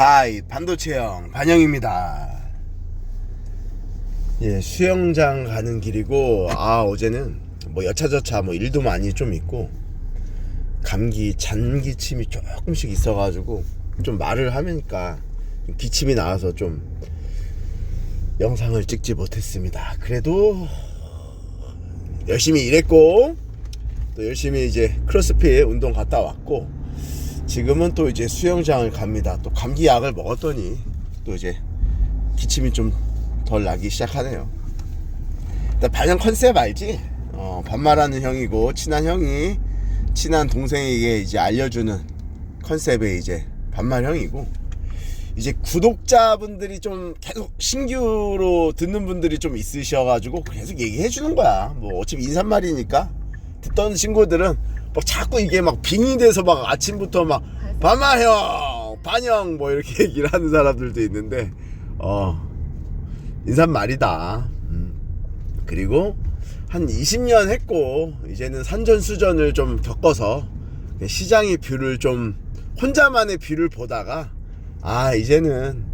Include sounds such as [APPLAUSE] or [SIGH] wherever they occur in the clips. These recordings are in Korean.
하이 반도체형 반영입니다. 예 수영장 가는 길이고 아 어제는 뭐 여차저차 뭐 일도 많이 좀 있고 감기 잔기침이 조금씩 있어가지고 좀 말을 하니까 좀 기침이 나와서 좀 영상을 찍지 못했습니다. 그래도 열심히 일했고 또 열심히 이제 크로스핏 운동 갔다 왔고 지금은 또 이제 수영장을 갑니다. 또 감기 약을 먹었더니 또 이제 기침이 좀 덜 나기 시작하네요. 일단 반영 컨셉 알지? 어, 반말하는 형이고 친한 형이 친한 동생에게 이제 알려주는 컨셉의 이제 반말 형이고 이제 구독자분들이 좀 계속 신규로 듣는 분들이 좀 있으셔가지고 계속 얘기해 주는 거야. 뭐 어차피 인사말이니까 듣던 친구들은 막 자꾸 이게 막 빙이 돼서 막 아침부터 막 반말형, 반영 뭐 이렇게 [LAUGHS] 얘기를 하는 사람들도 있는데 어 인사말이다. 음. 그리고 한 20년 했고 이제는 산전수전을 좀 겪어서 시장의 뷰를 좀 혼자만의 뷰를 보다가 아 이제는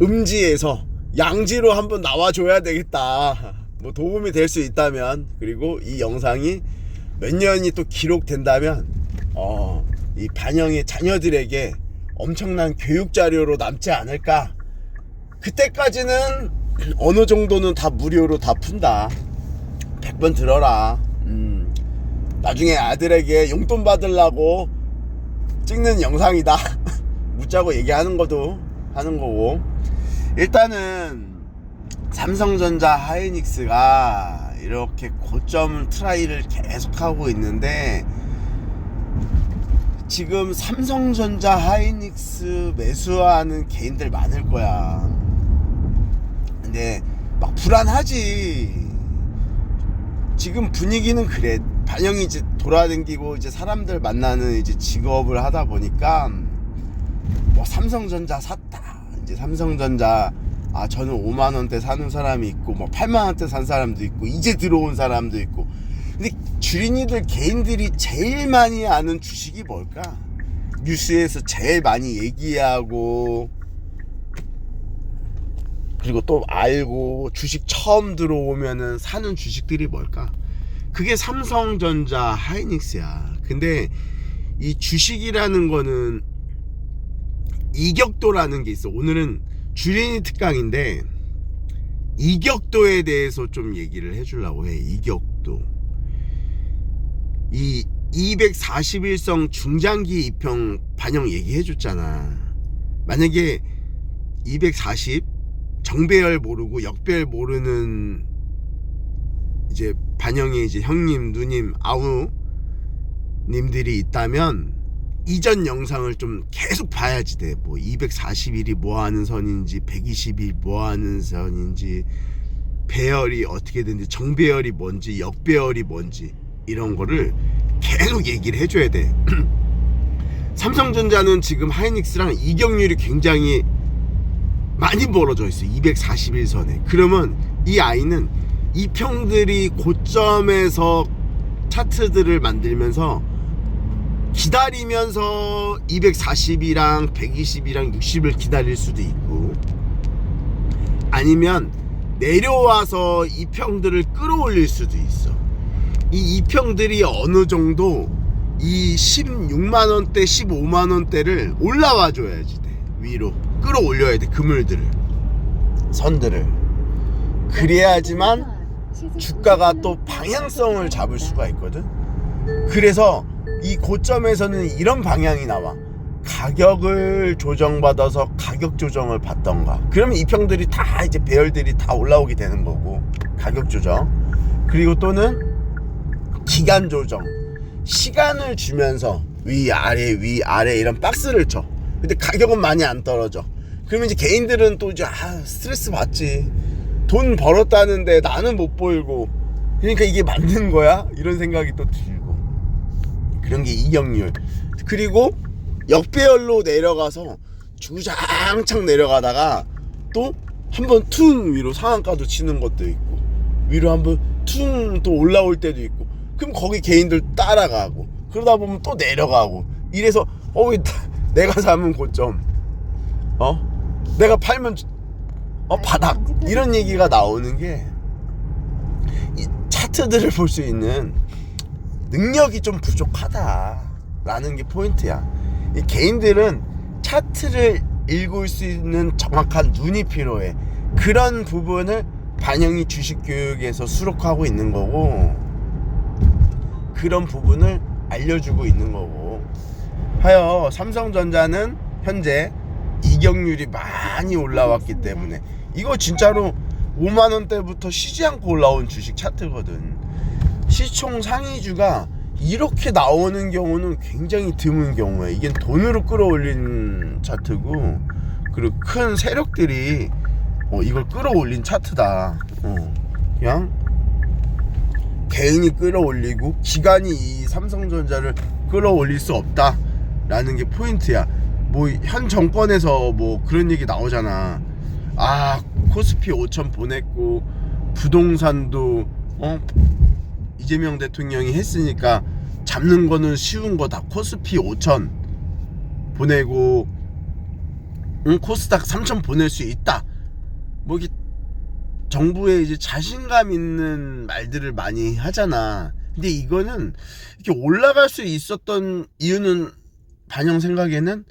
음지에서 양지로 한번 나와줘야 되겠다 뭐 도움이 될 수 있다면 그리고 이 영상이 몇 년이 또 기록된다면 어 이 반영의 자녀들에게 엄청난 교육 자료로 남지 않을까? 그때까지는 어느 정도는 다 무료로 다 푼다. 100번 들어라. 음, 나중에 아들에게 용돈 받으려고 찍는 영상이다. [LAUGHS] 묻자고 얘기하는 것도 하는 거고. 일단은 삼성전자 하이닉스가 이렇게 고점 트라이를 계속하고 있는데 지금 삼성전자 하이닉스 매수하는 개인들 많을 거야. 근데 막 불안하지. 지금 분위기는 그래. 반영이 이제 돌아다니고 이제 사람들 만나는 이제 직업을 하다 보니까 뭐 삼성전자 샀다. 이제 삼성전자 아 저는 5만 원대 사는 사람이 있고 뭐 8만 원대 산 사람도 있고 이제 들어온 사람도 있고 근데 주린이들 개인들이 제일 많이 아는 주식이 뭘까 뉴스에서 제일 많이 얘기하고 그리고 또 알고 주식 처음 들어오면은 사는 주식들이 뭘까? 그게 삼성전자 하이닉스야. 근데 이 주식이라는 거는 이격도라는 게 있어. 오늘은 주린이 특강인데 이격도에 대해서 좀 얘기를 해주려고 해. 이격도. 이 241성 중장기 입형 반영 얘기해 줬잖아. 만약에 240 정배열 모르고 역배열 모르는 이제 반영의 이제 형님, 누님, 아우 님들이 있다면 이전 영상을 좀 계속 봐야지 돼. 뭐 241이 뭐 하는 선인지 120이 뭐 하는 선인지 배열이 어떻게 되는지 정배열이 뭔지 역배열이 뭔지 이런 거를 계속 얘기를 해줘야 돼. [CLEARS THROAT] 삼성전자는 지금 하이닉스랑 이격률이 굉장히 많이 벌어져 있어 241선에 그러면 이 아이는 이 평들이 고점에서 차트들을 만들면서 기다리면서 240이랑 120이랑 60을 기다릴 수도 있고 아니면 내려와서 이 평들을 끌어올릴 수도 있어. 이 이평들이 어느 정도 이 16만원대 15만원대를 올라와 줘야지 돼. 위로 끌어올려야 돼 그물들을. 선들을. 그래야지만 주가가 또 방향성을 잡을 수가 있거든. 그래서 이 고점에서는 이런 방향이 나와. 가격을 조정받아서 가격 조정을 받던가. 그러면 이 평들이 다 이제 배열들이 다 올라오게 되는 거고 가격 조정. 그리고 또는 기간 조정. 시간을 주면서 위 아래 위 아래 이런 박스를 쳐. 근데 가격은 많이 안 떨어져. 그러면 이제 개인들은 또 이제 아 스트레스 받지. 돈 벌었다는데 나는 못 벌고. 그러니까 이게 맞는 거야? 이런 생각이 또 들고 그런 게 이격률. 그리고 역배열로 내려가서 주장창 내려가다가 또 한 번 퉁 위로 상한가도 치는 것도 있고 위로 한 번 퉁 또 올라올 때도 있고 그럼 거기 개인들 따라가고 그러다 보면 또 내려가고 이래서 어왜 내가 잡은 고점 어? 내가 팔면 어 바닥. 이런 얘기가 나오는 게 이 차트들을 볼 수 있는 능력이 좀 부족하다라는 게 포인트야. 이 개인들은 차트를 읽을 수 있는 정확한 눈이 필요해. 그런 부분을 반영이 주식 교육에서 수록하고 있는 거고 그런 부분을 알려주고 있는 거고 하여 삼성전자는 현재 이격률이 많이 올라왔기 때문에 이거 진짜로 5만 원대부터 쉬지 않고 올라온 주식 차트거든. 시총 상위주가 이렇게 나오는 경우는 굉장히 드문 경우에 이게 돈으로 끌어올린 차트고 그리고 큰 세력들이 어, 이걸 끌어올린 차트다. 어, 그냥 개인이 끌어올리고 기관이 이 삼성전자를 끌어올릴 수 없다라는 게 포인트야. 뭐 현 정권에서 뭐 그런 얘기 나오잖아. 아 코스피 5천 보냈고 부동산도 어 이재명 대통령이 했으니까 잡는 거는 쉬운 거다. 코스피 5천 보내고 응, 코스닥 3천 보낼 수 있다. 뭐 이게 정부에 이제 자신감 있는 말들을 많이 하잖아. 근데 이거는 이렇게 올라갈 수 있었던 이유는 반영 생각에는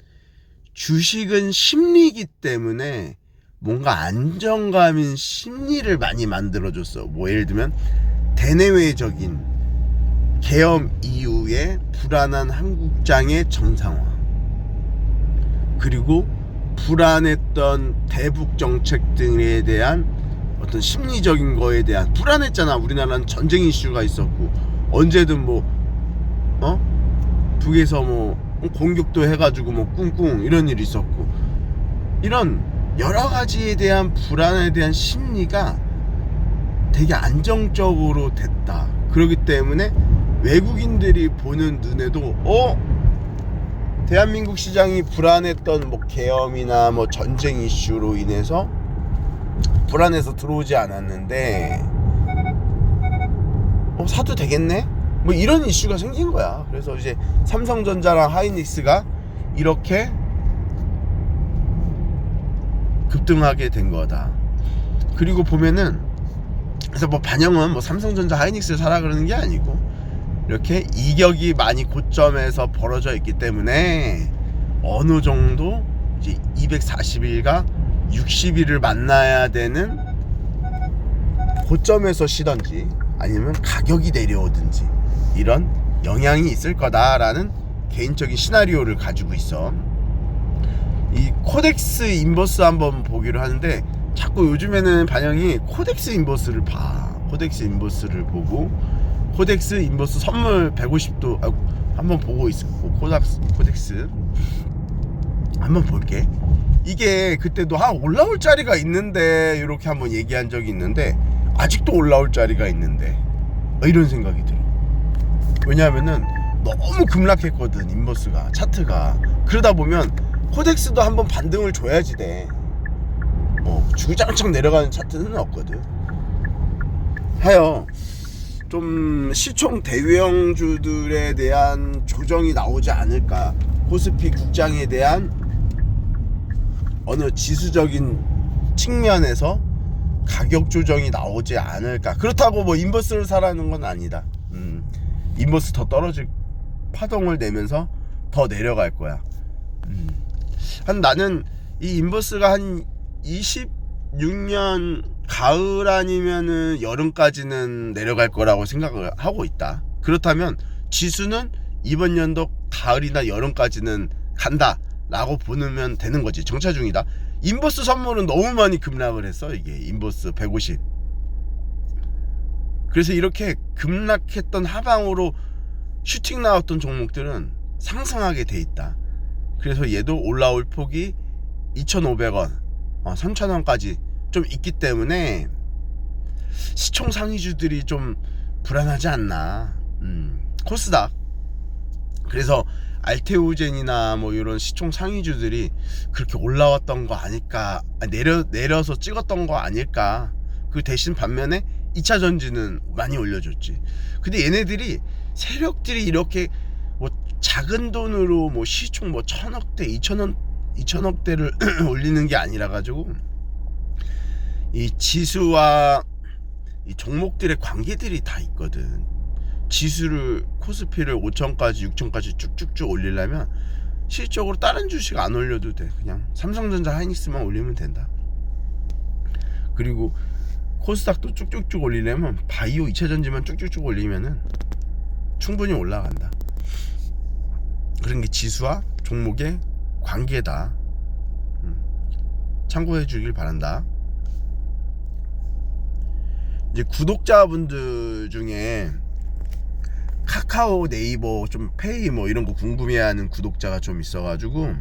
주식은 심리이기 때문에 뭔가 안정감인 심리를 많이 만들어줬어. 뭐 예를 들면 대내외적인 계엄 이후에 불안한 한국장의 정상화 그리고 불안했던 대북 정책 등에 대한 어떤 심리적인 거에 대한 불안했잖아. 우리나라는 전쟁 이슈가 있었고 언제든 뭐 어? 북에서 뭐 공격도 해가지고 뭐 꿍꿍 이런 일이 있었고 이런 여러 가지에 대한 불안에 대한 심리가 되게 안정적으로 됐다. 그렇기 때문에 외국인들이 보는 눈에도 어 대한민국 시장이 불안했던 뭐 계엄이나 뭐 전쟁 이슈로 인해서 불안해서 들어오지 않았는데 어 사도 되겠네? 뭐 이런 이슈가 생긴 거야. 그래서 이제 삼성전자랑 하이닉스가 이렇게 급등하게 된 거다. 그리고 보면은 그래서 뭐 반영은 뭐 삼성전자 하이닉스를 사라 그러는 게 아니고 이렇게 이격이 많이 고점에서 벌어져 있기 때문에 어느 정도 이제 240일과 60일을 만나야 되는 고점에서 쉬던지 아니면 가격이 내려오든지 이런 영향이 있을 거다라는 개인적인 시나리오를 가지고 있어. 이 코덱스 인버스 한번 보기로 하는데 자꾸 요즘에는 반영이 코덱스 인버스를 봐. 코덱스 인버스를 보고 코덱스 인버스 선물 150도 아, 한번 보고 있고 코닥스 코덱스 한번 볼게. 이게 그때도 아 올라올 자리가 있는데 이렇게 한번 얘기한 적이 있는데 아직도 올라올 자리가 있는데 어, 이런 생각이 들어. 왜냐하면은 너무 급락했거든 인버스가 차트가 그러다 보면 코덱스도 한번 반등을 줘야지 돼. 어, 주구장창 내려가는 차트는 없거든. 하여 좀 시총 대유형주들에 대한 조정이 나오지 않을까. 코스피 국장에 대한 어느 지수적인 측면에서 가격 조정이 나오지 않을까. 그렇다고 뭐 인버스를 사라는 건 아니다. 음, 인버스 더 떨어질 파동을 내면서 더 내려갈 거야. 음. 한 나는 이 인버스가 한 26년 가을 아니면은 여름까지는 내려갈 거라고 생각을 하고 있다. 그렇다면 지수는 이번 연도 가을이나 여름까지는 간다 라고 보면 되는 거지. 정차 중이다. 인버스 선물은 너무 많이 급락을 했어. 이게 인버스 150. 그래서 이렇게 급락했던 하방으로 슈팅 나왔던 종목들은 상승하게 돼 있다. 그래서 얘도 올라올 폭이 2,500원, 어, 3,000원까지 좀 있기 때문에 시총 상위주들이 좀 불안하지 않나. 음, 코스닥. 그래서 알테오젠이나 뭐 이런 시총 상위주들이 그렇게 올라왔던 거 아닐까 아, 내려 내려서 찍었던 거 아닐까 그 대신 반면에 2차 전지는 많이 올려줬지 근데 얘네들이 세력들이 이렇게 뭐 작은 돈으로 뭐 시총 뭐 천억대 이천원 2천억대를 [CLEARS THROAT] 올리는 게 아니라 가지고 이 지수와 이 종목들의 관계들이 다 있거든. 지수를 코스피를 5천까지 6천까지 쭉쭉쭉 올리려면 실적으로 다른 주식 안 올려도 돼. 그냥 삼성전자 하이닉스만 올리면 된다. 그리고 코스닥도 쭉쭉쭉 올리려면 바이오 2차 전지만 쭉쭉쭉 올리면은 충분히 올라간다. 그런 게 지수와 종목의 관계다. 음. 참고해 주길 바란다. 이제 구독자분들 중에 카카오 네이버 좀 페이 뭐 이런 거 궁금해하는 구독자가 좀 있어가지고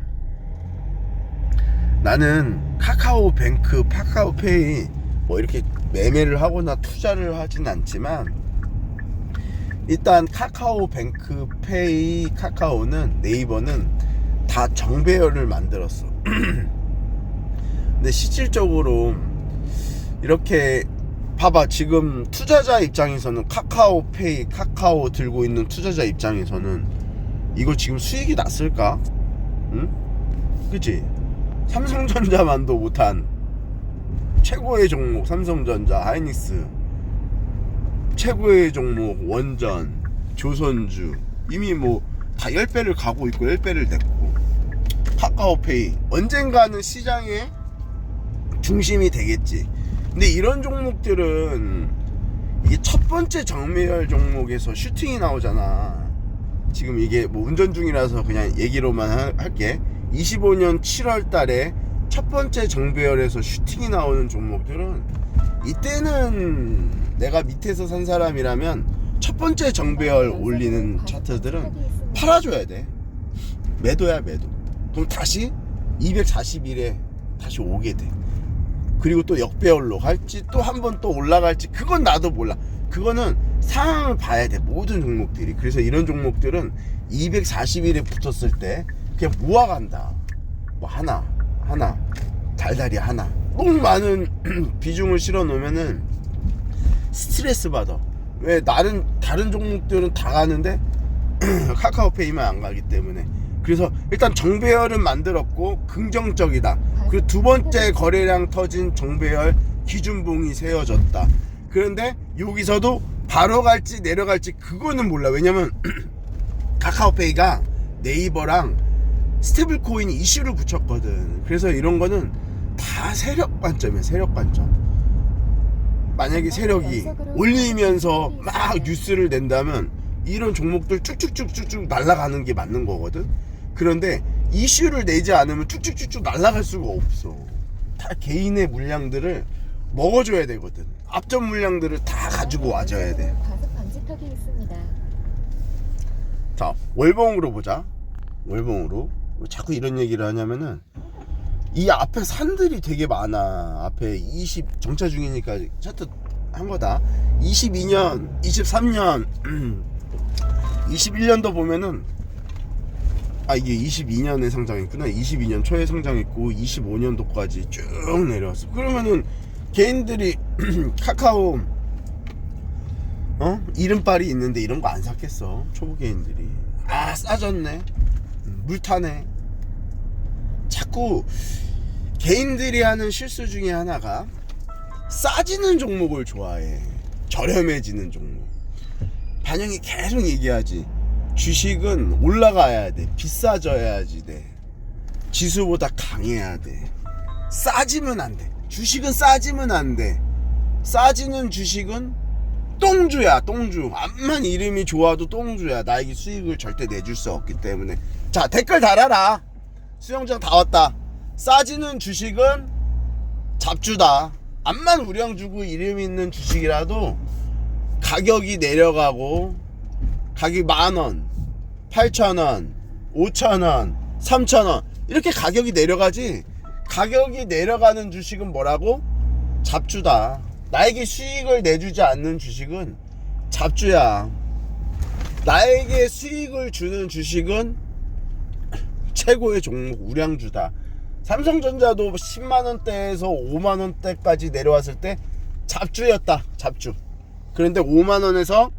나는 카카오 뱅크, 카카오 페이 뭐 이렇게 매매를 하거나 투자를 하진 않지만 일단 카카오 뱅크 페이 카카오는 네이버는 다 정배열을 만들었어. [CLEARS THROAT] 근데 실질적으로 이렇게 봐봐 지금 투자자 입장에서는 카카오페이 카카오 들고 있는 투자자 입장에서는 이거 지금 수익이 났을까? 응? 그치? 삼성전자만도 못한 최고의 종목 삼성전자 하이닉스 최고의 종목 원전 조선주 이미 뭐 다 10배를 가고 있고 10배를 냈고 카카오페이. 언젠가는 시장의 중심이 되겠지. 근데 이런 종목들은 이게 첫 번째 정매열 종목에서 슈팅이 나오잖아. 지금 이게 뭐 운전 중이라서 그냥 얘기로만 하- 할게. 25년 7월 달에 첫 번째 정배열에서 슈팅이 나오는 종목들은 이때는 내가 밑에서 산 사람이라면 첫 번째 정배열 올리는 차트들은 팔아줘야 돼. 매도야 매도 그럼 다시 241에 다시 오게 돼. 그리고 또 역배열로 갈지 또 한 번 또 올라갈지 그건 나도 몰라. 그거는 상황을 봐야 돼 모든 종목들이. 그래서 이런 종목들은 241에 붙었을 때 그냥 모아간다. 뭐 하나 하나 달달이 하나. 너무 많은 [CLEARS THROAT] 비중을 실어 놓으면은 스트레스 받아. 왜 나는 다른 종목들은 다 가는데 [CLEARS THROAT] 카카오페이만 안 가기 때문에 그래서 일단 정배열은 만들었고 긍정적이다. 그리고 두 번째 거래량 터진 정배열 기준봉이 세워졌다. 그런데 여기서도 바로 갈지 내려갈지 그거는 몰라. 왜냐면 [CLEARS THROAT] 카카오페이가 네이버랑 스테이블 코인 이슈를 붙였거든. 그래서 이런 거는 다 세력 관점이야 세력 관점. 만약에 세력이 올리면서 막 뉴스를 낸다면 이런 종목들 쭉쭉쭉쭉쭉 날아가는 게 맞는 거거든. 그런데 이슈를 내지 않으면 쭉쭉쭉쭉 날아갈 수가 없어. 다 개인의 물량들을 먹어줘야 되거든. 앞전 물량들을 다 가지고 와줘야 돼. 과속 방지턱이 있습니다. 자 월봉으로 보자. 월봉으로 왜 자꾸 이런 얘기를 하냐면은 이 앞에 산들이 되게 많아. 앞에 20 정차 중이니까 차트 한 거다. 22년, 23년, 21년도 보면은 아 이게 22년에 성장했구나. 22년 초에 성장했고 25년도까지 쭉 내려왔어. 그러면은 개인들이 [CLEARS THROAT] 카카오 어? 이름빨이 있는데 이런 거 안 샀겠어 초보 개인들이. 아 싸졌네. 음, 물 타네. 자꾸 개인들이 하는 실수 중에 하나가 싸지는 종목을 좋아해. 저렴해지는 종목. 반영이 계속 얘기하지 주식은 올라가야 돼. 비싸져야지 돼. 지수보다 강해야 돼. 싸지면 안 돼. 주식은 싸지면 안 돼. 싸지는 주식은 똥주야 똥주. 암만 이름이 좋아도 똥주야. 나에게 수익을 절대 내줄 수 없기 때문에. 자 댓글 달아라. 수영장 다 왔다. 싸지는 주식은 잡주다. 암만 우량 주고 이름 있는 주식이라도 가격이 내려가고 가격이 만 원 8천원 5천원 3천원 이렇게 가격이 내려가지 가격이 내려가는 주식은 뭐라고 잡주다 나에게 수익을 내주지 않는 주식은 잡주야. 나에게 수익을 주는 주식은 최고의 종목 우량주다. 삼성전자도 10만 원대에서 5만 원대까지 내려왔을 때 잡주였다. 잡주. 그런데 5만 원에서